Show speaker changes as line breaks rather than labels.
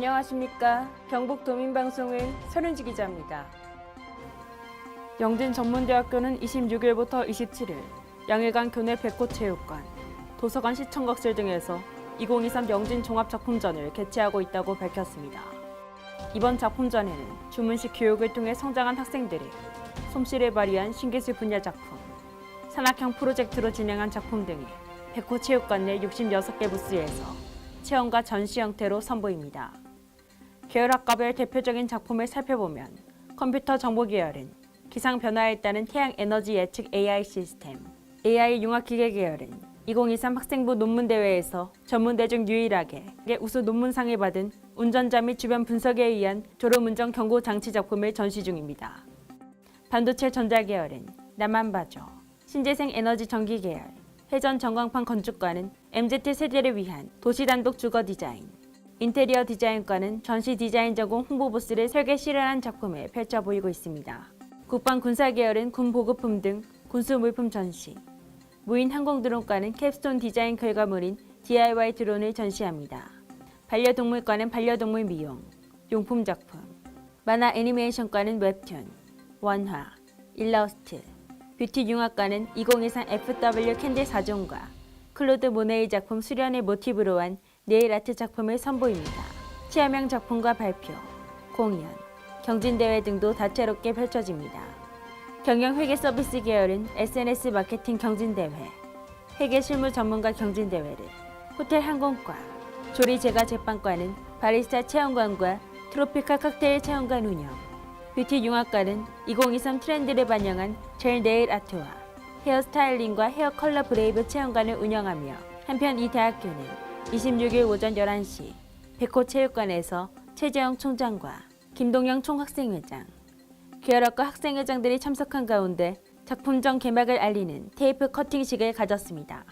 안녕하십니까. 경북 도민방송의 서른지 기자입니다. 영진 전문대학교는 26일부터 27일 양일간 교내 백호체육관, 도서관 시청각실 등에서 2023 영진 종합작품전을 개최하고 있다고 밝혔습니다. 이번 작품전에는 주문식 교육을 통해 성장한 학생들이 솜씨를 발휘한 신기술 분야 작품, 산학형 프로젝트로 진행한 작품 등이 백호체육관 내 66개 부스에서 체험과 전시 형태로 선보입니다. 계열학과별 대표적인 작품을 살펴보면 컴퓨터 정보 계열은 기상 변화에 따른 태양 에너지 예측 AI 시스템, AI 융합기계 계열은 2023 학생부 논문 대회에서 전문대 중 유일하게 우수 논문상을 받은 운전자 및 주변 분석에 의한 졸음 운전 경고 장치 작품을 전시 중입니다. 반도체 전자 계열은 나만 봐줘, 신재생 에너지 전기 계열, 회전 전광판 건축과는 MZ 세대를 위한 도시 단독 주거 디자인, 인테리어 디자인과는 전시 디자인 전공 홍보 부스를 설계 실현한 작품을 펼쳐 보이고 있습니다. 국방 군사 계열은 군 보급품 등 군수 물품 전시, 무인 항공 드론과는 캡스톤 디자인 결과물인 DIY 드론을 전시합니다. 반려동물과는 반려동물 미용, 용품 작품, 만화 애니메이션과는 웹툰, 원화, 일러스트, 뷰티 융합과는 2023 FW 캔디 4종과 클로드 모네의 작품 수련을 모티브로 한 네일 아트 작품을 선보입니다. 체험형 작품과 발표, 공연, 경진대회 등도 다채롭게 펼쳐집니다. 경영 회계 서비스 계열은 SNS 마케팅 경진대회, 회계 실무 전문가 경진대회를, 호텔 항공과, 조리 제과 제빵과는 바리스타 체험관과 트로피칼 칵테일 체험관 운영, 뷰티 융합과는 2023 트렌드를 반영한 젤 네일 아트와 헤어 스타일링과 헤어 컬러 브레이브 체험관을 운영하며 한편 이 대학교는 26일 오전 11시 백호 체육관에서 최재형 총장과 김동영 총학생회장, 계열학과 학생회장들이 참석한 가운데 작품전 개막을 알리는 테이프 커팅식을 가졌습니다.